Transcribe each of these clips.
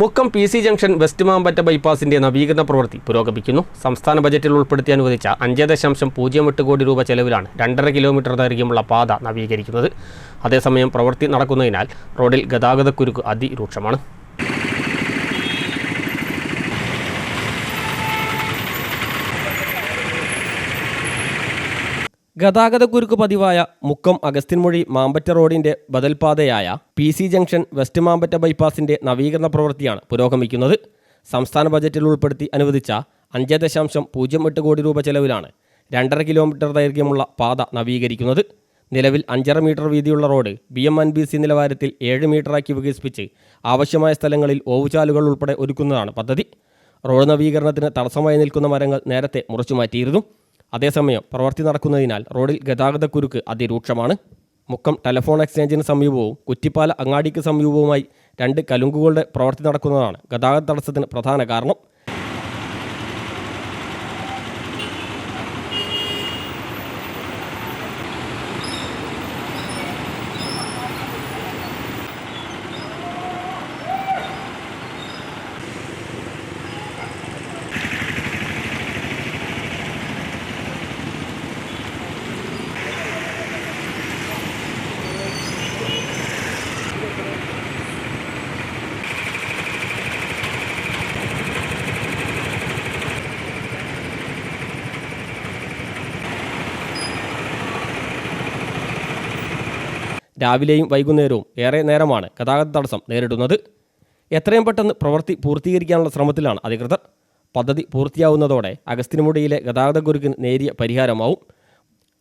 Mukkam P C junction West Mampatta ബൈപ്പാസിന്റെ നവീകരണ പ്രവൃത്തി പുരോഗമിക്കുന്നു. സംസ്ഥാന ബജറ്റിൽ ഉൾപ്പെടുത്തി അനുവദിച്ച അഞ്ച് ദശാംശം പൂജ്യം എട്ട് കോടി രൂപ ചെലവിലാണ് രണ്ടര കിലോമീറ്റർ ദൈർഘ്യമുള്ള പാത നവീകരിക്കുന്നത്. അതേസമയം പ്രവൃത്തി നടക്കുന്നതിനാൽ റോഡിൽ ഗതാഗതക്കുരുക്ക് അതിരൂക്ഷമാണ്. ഗതാഗതക്കുരുക്ക് പതിവായ മുക്കം അഗസ്ത്യൻമൊഴി മാമ്പറ്റ റോഡിന്റെ ബദൽപാതയായ P C junction West Mampatta ബൈപ്പാസിന്റെ നവീകരണ പ്രവൃത്തിയാണ് പുരോഗമിക്കുന്നത്. സംസ്ഥാന ബജറ്റിൽ ഉൾപ്പെടുത്തി അനുവദിച്ച അഞ്ച് ദശാംശം പൂജ്യം എട്ട് കോടി രൂപ ചെലവിലാണ് രണ്ടര കിലോമീറ്റർ ദൈർഘ്യമുള്ള പാത നവീകരിക്കുന്നത്. നിലവിൽ അഞ്ചര മീറ്റർ വീതിയുള്ള road B M N B C നിലവാരത്തിൽ ഏഴ് മീറ്ററാക്കി വികസിപ്പിച്ച് ആവശ്യമായ സ്ഥലങ്ങളിൽ ഓവുചാലുകൾ ഉൾപ്പെടെ ഒരുക്കുന്നതാണ് പദ്ധതി. റോഡ് നവീകരണത്തിന് തടസ്സമായി നിൽക്കുന്ന മരങ്ങൾ നേരത്തെ മുറിച്ചു മാറ്റിയിരുന്നു. അതേസമയം പ്രവൃത്തി നടക്കുന്നതിനാൽ റോഡിൽ ഗതാഗതക്കുരുക്ക് അതിരൂക്ഷമാണ്. മുക്കം ടെലഫോൺ എക്സ്ചേഞ്ചിന് സമീപവും കുറ്റിപ്പാല അങ്ങാടിക്ക് സമീപവുമായി രണ്ട് കലുങ്കുകളുടെ പ്രവൃത്തി നടക്കുന്നതാണ് ഗതാഗത തടസ്സത്തിന് പ്രധാന കാരണം. രാവിലെയും വൈകുന്നേരവും ഏറെ നേരമാണ് ഗതാഗത തടസ്സം നേരിടുന്നത്. എത്രയും പെട്ടെന്ന് പ്രവൃത്തി പൂർത്തീകരിക്കാനുള്ള ശ്രമത്തിലാണ് അധികൃതർ. പദ്ധതി പൂർത്തിയാവുന്നതോടെ അഗസ്തിനുമുടിയിലെ ഗതാഗതക്കുരുക്കിന് നേരിയ പരിഹാരമാവും.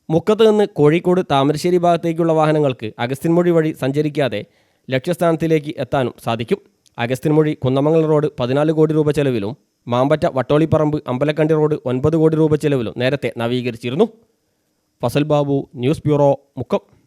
മുക്കത്ത് നിന്ന് കോഴിക്കോട് താമരശ്ശേരി ഭാഗത്തേക്കുള്ള വാഹനങ്ങൾക്ക് അഗസ്ത്യൻമൊഴി വഴി സഞ്ചരിക്കാതെ ലക്ഷ്യസ്ഥാനത്തിലേക്ക് എത്താനും സാധിക്കും. അഗസ്ത്യൻമൊഴി കുന്നമംഗലം റോഡ് പതിനാല് കോടി രൂപ ചെലവിലും മാമ്പറ്റ വട്ടോളിപ്പറമ്പ് അമ്പലക്കണ്ടി റോഡ് ഒൻപത് കോടി രൂപ ചെലവിലും നേരത്തെ നവീകരിച്ചിരുന്നു. Fasal Babu news bureau Mukkam.